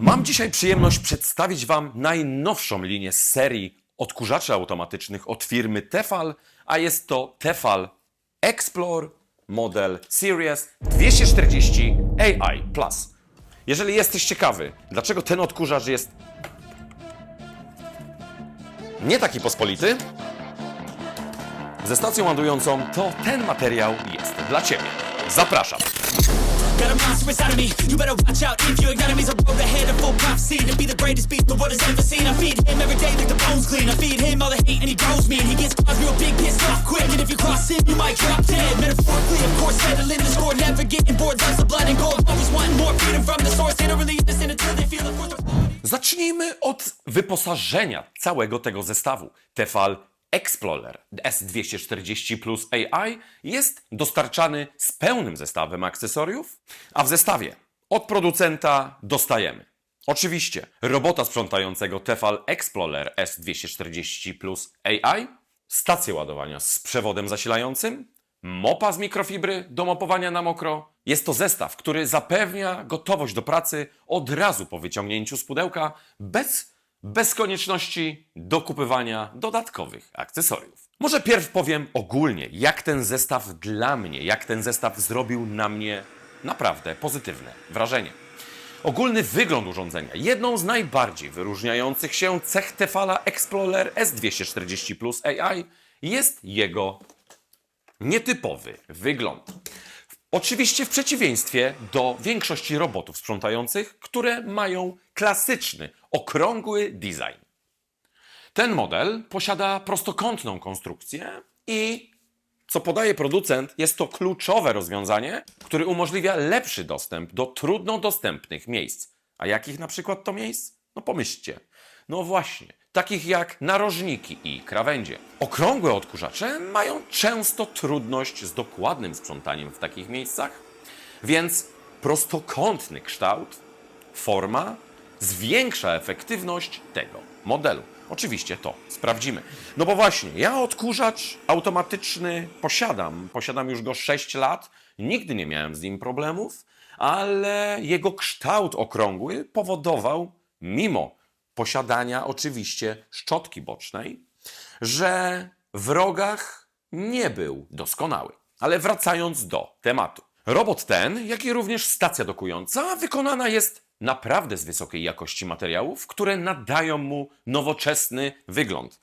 Mam dzisiaj przyjemność przedstawić Wam najnowszą linię z serii odkurzaczy automatycznych od firmy Tefal, a jest to Tefal Explore model Series 240 AI Plus. Jeżeli jesteś ciekawy, dlaczego ten odkurzacz jest nie taki pospolity, ze stacją ładującą, to ten materiał jest dla Ciebie. Zapraszam! Got a monster inside of me. You better watch out if ahead of full prophecy to be the greatest beast the world has ever seen. I feed him every day like the bones clean. I feed him all the hate and he grows me and he gets cause real big, pissed off quick. And if you cross him, you might drop dead. Metaphorically, of course, settling the score, never getting bored. Blood and gold, always wanting more freedom from the source. Really until they feel. Zacznijmy od wyposażenia całego tego zestawu. Tefal Explorer S240 Plus AI jest dostarczany z pełnym zestawem akcesoriów, a w zestawie od producenta dostajemy oczywiście robota sprzątającego Tefal Explorer S240 Plus AI, stację ładowania z przewodem zasilającym, mopa z mikrofibry do mopowania na mokro. Jest to zestaw, który zapewnia gotowość do pracy od razu po wyciągnięciu z pudełka, bez, bez konieczności dokupywania dodatkowych akcesoriów. Może pierw powiem ogólnie, jak ten zestaw dla mnie, jak ten zestaw zrobił na mnie naprawdę pozytywne wrażenie. Ogólny wygląd urządzenia. Jedną z najbardziej wyróżniających się cech Tefala Explorer S240 Plus AI jest jego nietypowy wygląd. Oczywiście w przeciwieństwie do większości robotów sprzątających, które mają klasyczny, okrągły design. Ten model posiada prostokątną konstrukcję i, co podaje producent, jest to kluczowe rozwiązanie, które umożliwia lepszy dostęp do trudno dostępnych miejsc. A jakich na przykład to miejsc? No pomyślcie. No właśnie, takich jak narożniki i krawędzie. Okrągłe odkurzacze mają często trudność z dokładnym sprzątaniem w takich miejscach, więc prostokątny kształt, forma zwiększa efektywność tego modelu. Oczywiście to sprawdzimy. No bo właśnie, ja odkurzacz automatyczny posiadam. Posiadam już go 6 lat. Nigdy nie miałem z nim problemów, ale jego kształt okrągły powodował, mimo posiadania oczywiście szczotki bocznej, że w rogach nie był doskonały. Ale wracając do tematu. Robot ten, jak i również stacja dokująca, wykonana jest naprawdę z wysokiej jakości materiałów, które nadają mu nowoczesny wygląd.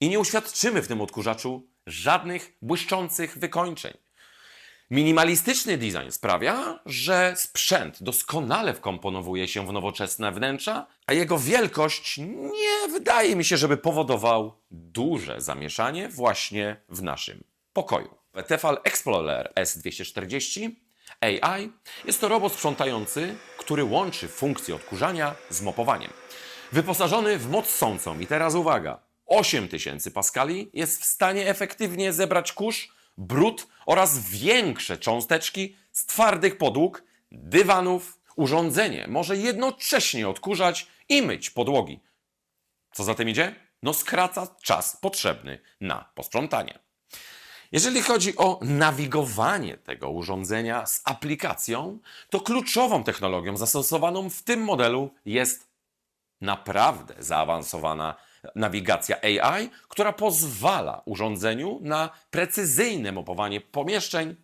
I nie uświadczymy w tym odkurzaczu żadnych błyszczących wykończeń. Minimalistyczny design sprawia, że sprzęt doskonale wkomponowuje się w nowoczesne wnętrza, a jego wielkość nie wydaje mi się, żeby powodował duże zamieszanie właśnie w naszym pokoju. Tefal Explorer S240 AI jest to robot sprzątający, który łączy funkcję odkurzania z mopowaniem. Wyposażony w moc sącą i teraz uwaga, 8000 paskali jest w stanie efektywnie zebrać kurz, brud oraz większe cząsteczki z twardych podłóg, dywanów. Urządzenie może jednocześnie odkurzać i myć podłogi. Co za tym idzie? No skraca czas potrzebny na posprzątanie. Jeżeli chodzi o nawigowanie tego urządzenia z aplikacją, to kluczową technologią zastosowaną w tym modelu jest naprawdę zaawansowana nawigacja AI, która pozwala urządzeniu na precyzyjne mapowanie pomieszczeń,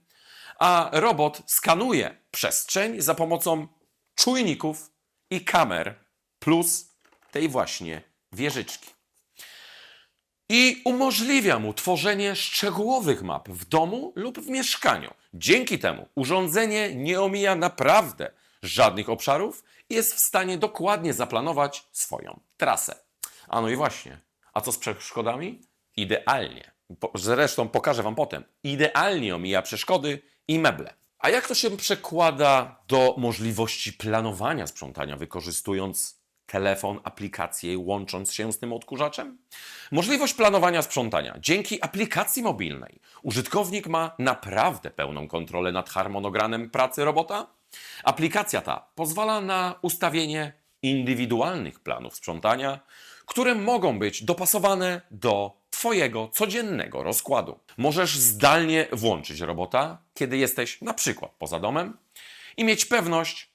a robot skanuje przestrzeń za pomocą czujników i kamer plus tej właśnie wieżyczki i umożliwia mu tworzenie szczegółowych map w domu lub w mieszkaniu. Dzięki temu urządzenie nie omija naprawdę żadnych obszarów i jest w stanie dokładnie zaplanować swoją trasę. A no i właśnie, a co z przeszkodami? Idealnie. Zresztą pokażę Wam potem. Idealnie omija przeszkody i meble. A jak to się przekłada do możliwości planowania sprzątania, wykorzystując telefon, aplikację, łącząc się z tym odkurzaczem? Możliwość planowania sprzątania. Dzięki aplikacji mobilnej użytkownik ma naprawdę pełną kontrolę nad harmonogramem pracy robota. Aplikacja ta pozwala na ustawienie indywidualnych planów sprzątania, które mogą być dopasowane do Twojego codziennego rozkładu. Możesz zdalnie włączyć robota, kiedy jesteś na przykład poza domem i mieć pewność,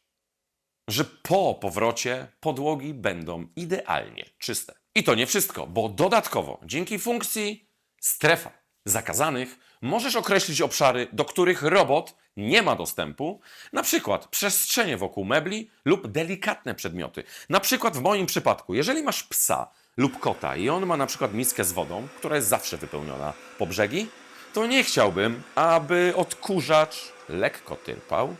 że po powrocie podłogi będą idealnie czyste. I to nie wszystko, bo dodatkowo dzięki funkcji strefa zakazanych możesz określić obszary, do których robot nie ma dostępu, na przykład przestrzenie wokół mebli lub delikatne przedmioty. Na przykład w moim przypadku, jeżeli masz psa lub kota i on ma na przykład miskę z wodą, która jest zawsze wypełniona po brzegi, to nie chciałbym, aby odkurzacz lekko tyrpał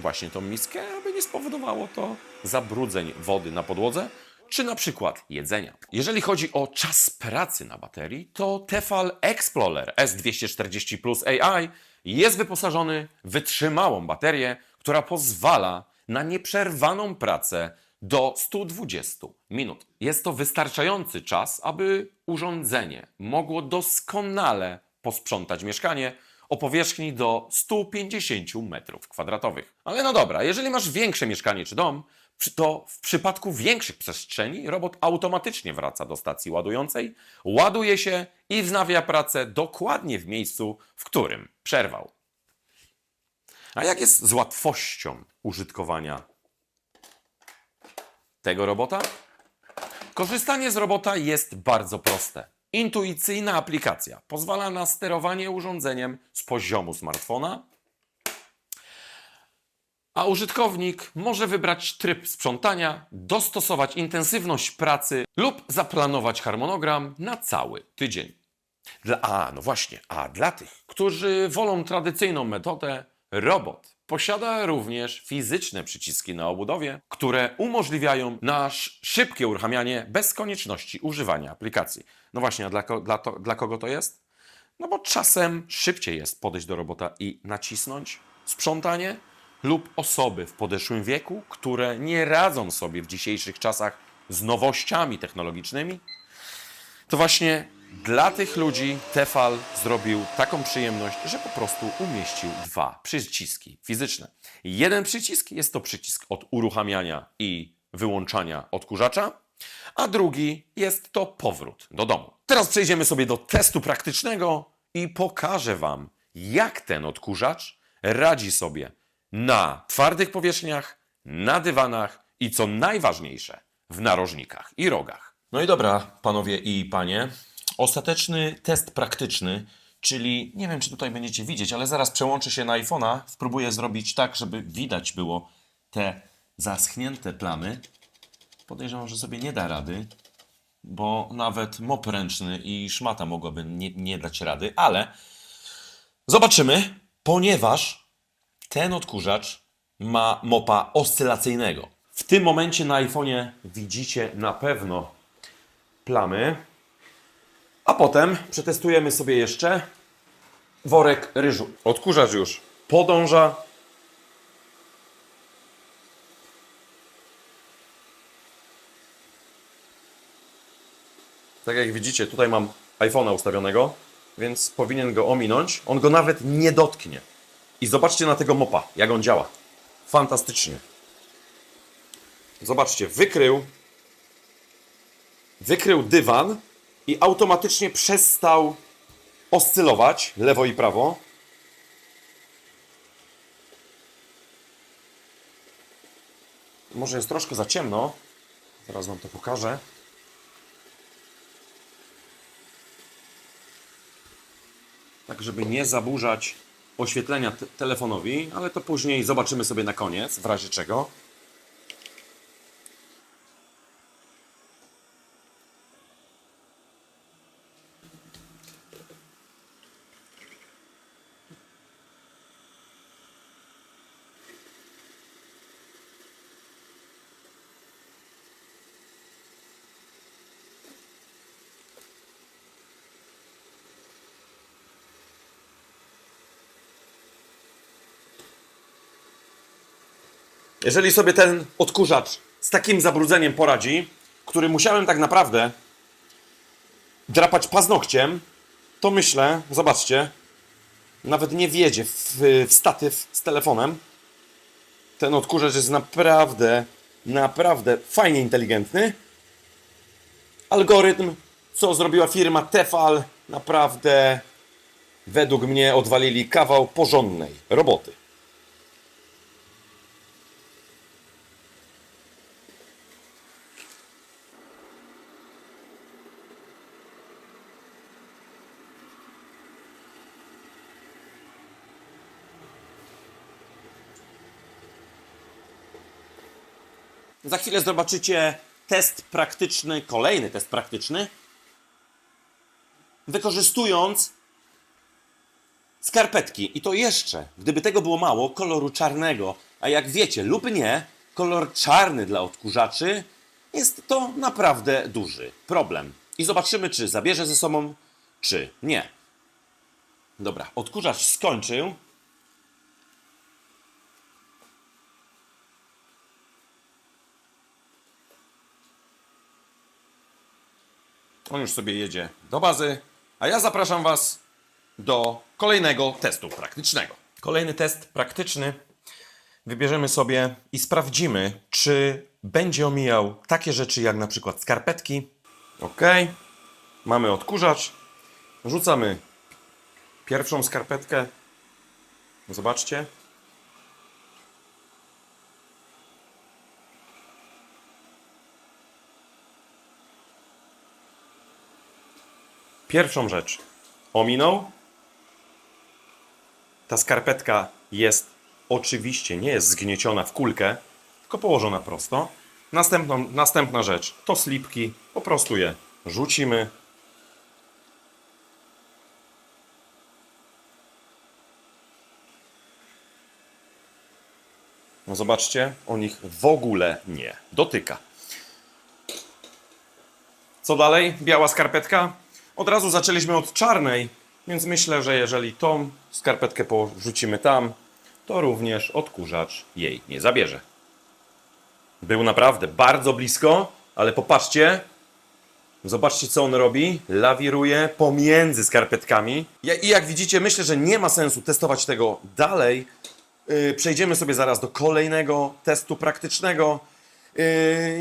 właśnie tą miskę, aby nie spowodowało to zabrudzeń wody na podłodze, czy na przykład jedzenia. Jeżeli chodzi o czas pracy na baterii, to Tefal Explorer S240 Plus AI jest wyposażony w wytrzymałą baterię, która pozwala na nieprzerwaną pracę do 120 minut. Jest to wystarczający czas, aby urządzenie mogło doskonale posprzątać mieszkanie o powierzchni do 150 m2. Ale no dobra, jeżeli masz większe mieszkanie czy dom, to w przypadku większych przestrzeni robot automatycznie wraca do stacji ładującej, ładuje się i wznawia pracę dokładnie w miejscu, w którym przerwał. A jak jest z łatwością użytkowania tego robota? Korzystanie z robota jest bardzo proste. Intuicyjna aplikacja pozwala na sterowanie urządzeniem z poziomu smartfona, a użytkownik może wybrać tryb sprzątania, dostosować intensywność pracy lub zaplanować harmonogram na cały tydzień. Dla, a, no właśnie, a dla tych, którzy wolą tradycyjną metodę, robot posiada również fizyczne przyciski na obudowie, które umożliwiają nasz szybkie uruchamianie bez konieczności używania aplikacji. No właśnie, a dla, dla, to, dla kogo to jest? No bo czasem szybciej jest podejść do robota i nacisnąć sprzątanie, lub osoby w podeszłym wieku, które nie radzą sobie w dzisiejszych czasach z nowościami technologicznymi, to właśnie dla tych ludzi Tefal zrobił taką przyjemność, że po prostu umieścił dwa przyciski fizyczne. Jeden przycisk jest to przycisk od uruchamiania i wyłączania odkurzacza, a drugi jest to powrót do domu. Teraz przejdziemy sobie do testu praktycznego i pokażę Wam, jak ten odkurzacz radzi sobie na twardych powierzchniach, na dywanach i co najważniejsze, w narożnikach i rogach. No i dobra, panowie i panie. Ostateczny test praktyczny, czyli nie wiem, czy tutaj będziecie widzieć, ale zaraz przełączę się na iPhone'a. Spróbuję zrobić tak, żeby widać było te zaschnięte plamy. Podejrzewam, że sobie nie da rady, bo nawet mop ręczny i szmata mogłaby nie, nie dać rady, ale zobaczymy, ponieważ ten odkurzacz ma mopa oscylacyjnego. W tym momencie na iPhone'ie widzicie na pewno plamy. A potem przetestujemy sobie jeszcze worek ryżu. Odkurzacz już podąża. Tak jak widzicie, tutaj mam iPhone'a ustawionego, więc powinien go ominąć. On go nawet nie dotknie. I zobaczcie na tego mopa, jak on działa. Fantastycznie. Zobaczcie, wykrył wykrył dywan i automatycznie przestał oscylować lewo i prawo. Może jest troszkę za ciemno. Zaraz wam to pokażę. tak żeby nie zaburzać oświetlenia te- telefonowi, ale to później zobaczymy sobie na koniec, w razie czego. Jeżeli sobie ten odkurzacz z takim zabrudzeniem poradzi, który musiałem tak naprawdę drapać paznokciem, to myślę, zobaczcie, nawet nie wjedzie w, w statyw z telefonem. Ten odkurzacz jest naprawdę, naprawdę fajnie inteligentny. Algorytm, co zrobiła firma Tefal, naprawdę według mnie odwalili kawał porządnej roboty. Za chwilę zobaczycie test praktyczny, kolejny test praktyczny, wykorzystując skarpetki. I to jeszcze, gdyby tego było mało, koloru czarnego. A jak wiecie lub nie, kolor czarny dla odkurzaczy jest to naprawdę duży problem. I zobaczymy, czy zabierze ze sobą, czy nie. Dobra, odkurzacz skończył. On już sobie jedzie do bazy, a ja zapraszam Was do kolejnego testu praktycznego. Kolejny test praktyczny wybierzemy sobie i sprawdzimy, czy będzie omijał takie rzeczy jak na przykład skarpetki. Ok, mamy odkurzacz. Rzucamy pierwszą skarpetkę. Zobaczcie. Pierwszą rzecz ominął. Ta skarpetka jest oczywiście nie jest zgnieciona w kulkę, tylko położona prosto. Następną, następna rzecz to slipki. Po prostu je rzucimy. No zobaczcie, on ich w ogóle nie dotyka. Co dalej? Biała skarpetka. Od razu zaczęliśmy od czarnej, więc myślę, że jeżeli tą skarpetkę porzucimy tam, to również odkurzacz jej nie zabierze. Był naprawdę bardzo blisko, ale popatrzcie. Zobaczcie, co on robi. Lawiruje pomiędzy skarpetkami. I jak widzicie, myślę, że nie ma sensu testować tego dalej. Yy, przejdziemy sobie zaraz do kolejnego testu praktycznego. Yy,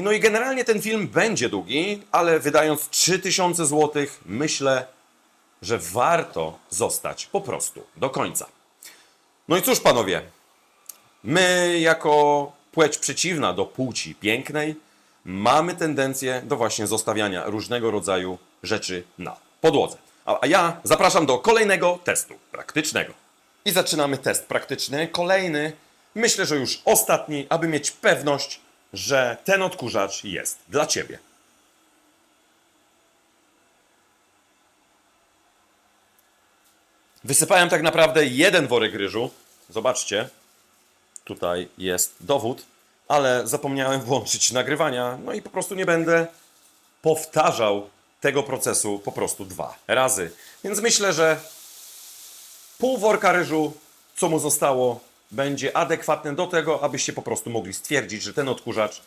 No i generalnie ten film będzie długi, ale wydając 3000 zł, myślę, że warto zostać po prostu do końca. No i cóż, panowie, my jako płeć przeciwna do płci pięknej mamy tendencję do właśnie zostawiania różnego rodzaju rzeczy na podłodze. A, a ja zapraszam do kolejnego testu praktycznego. I zaczynamy test praktyczny, kolejny, myślę, że już ostatni, aby mieć pewność, że ten odkurzacz jest dla Ciebie. Wysypałem tak naprawdę jeden worek ryżu. Zobaczcie, tutaj jest dowód, ale zapomniałem włączyć nagrywania, no i po prostu nie będę powtarzał tego procesu po prostu dwa razy. Więc myślę, że pół worka ryżu, co mu zostało, będzie adekwatne do tego, abyście po prostu mogli stwierdzić, że ten odkurzacz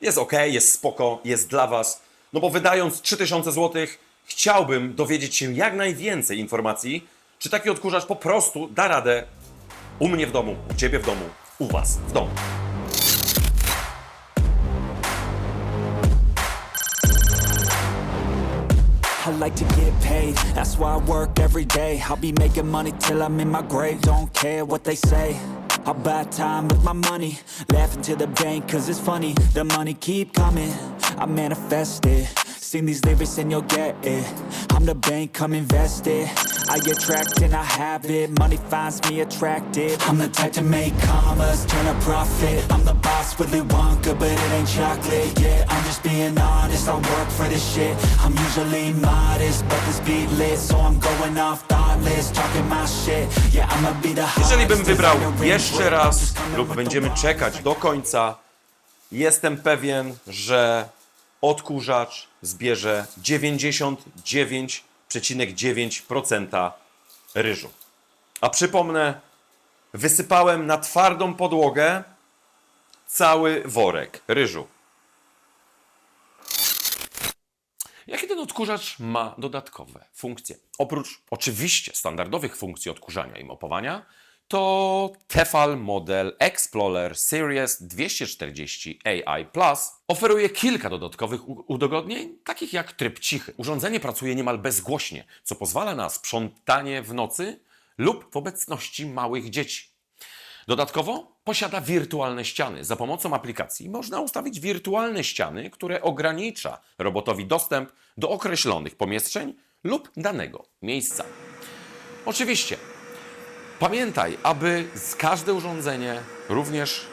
jest ok, jest spoko, jest dla Was. No bo wydając 3000 zł, chciałbym dowiedzieć się jak najwięcej informacji, czy taki odkurzacz po prostu da radę u mnie w domu, u Ciebie w domu, u Was w domu. I like to get paid, that's why I work every day. I'll be making money till I'm in my grave, don't care what they say. I'll buy time with my money, laughing to the bank cause it's funny. The money keep coming, I manifest it. Sing these lyrics and you'll get it. I'm the bank, come invest it. I attract and I have it, money finds me attractive. I'm the type to make commas, turn a profit. I'm the boss, Willy Wonka, but it ain't chocolate. Yeah, I'm just being honest, I work for this shit. I'm usually modest, but this beat lit, so I'm going off Jeżeli bym wybrał jeszcze raz lub będziemy czekać do końca, jestem pewien, że odkurzacz zbierze 99,9% ryżu. A przypomnę, wysypałem na twardą podłogę cały worek ryżu. Jakie ten odkurzacz ma dodatkowe funkcje? Oprócz oczywiście standardowych funkcji odkurzania i mopowania, to Tefal model Explorer Series 240 AI Plus oferuje kilka dodatkowych udogodnień, takich jak tryb cichy. Urządzenie pracuje niemal bezgłośnie, co pozwala na sprzątanie w nocy lub w obecności małych dzieci. Dodatkowo posiada wirtualne ściany. Za pomocą aplikacji można ustawić wirtualne ściany, które ogranicza robotowi dostęp do określonych pomieszczeń lub danego miejsca. Oczywiście, pamiętaj, aby z każde urządzenie, również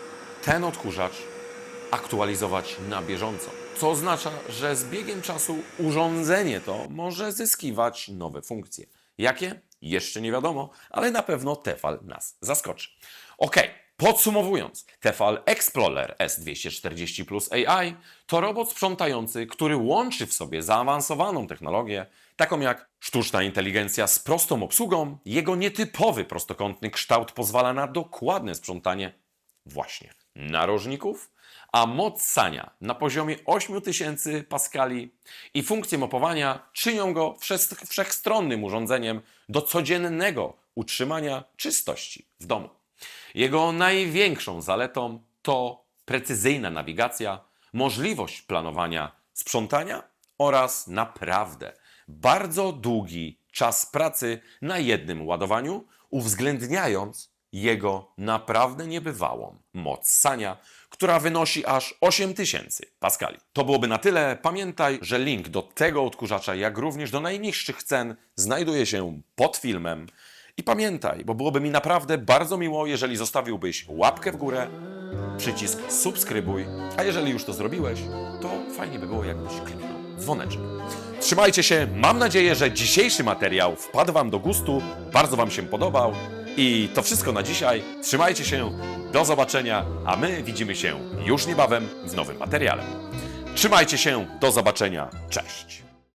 ten odkurzacz, aktualizować na bieżąco. Co oznacza, że z biegiem czasu urządzenie to może zyskiwać nowe funkcje. Jakie? Jeszcze nie wiadomo, ale na pewno Tefal nas zaskoczy. Ok, podsumowując, Tefal Explorer S240 Plus AI to robot sprzątający, który łączy w sobie zaawansowaną technologię, taką jak sztuczna inteligencja z prostą obsługą. Jego nietypowy prostokątny kształt pozwala na dokładne sprzątanie właśnie narożników, a moc sania na poziomie 8000 paskali i funkcje mopowania czynią go wszech- wszechstronnym urządzeniem do codziennego utrzymania czystości w domu. Jego największą zaletą to precyzyjna nawigacja, możliwość planowania sprzątania oraz naprawdę bardzo długi czas pracy na jednym ładowaniu, uwzględniając jego naprawdę niebywałą moc sania, która wynosi aż 8000 paskali. To byłoby na tyle. Pamiętaj, że link do tego odkurzacza, jak również do najniższych cen znajduje się pod filmem. I pamiętaj, bo byłoby mi naprawdę bardzo miło, jeżeli zostawiłbyś łapkę w górę, przycisk subskrybuj, a jeżeli już to zrobiłeś, to fajnie by było, jakbyś kliknął dzwoneczek. Trzymajcie się, mam nadzieję, że dzisiejszy materiał wpadł Wam do gustu, bardzo Wam się podobał i to wszystko na dzisiaj. Trzymajcie się, do zobaczenia, a my widzimy się już niebawem w nowym materiale. Trzymajcie się, do zobaczenia, cześć!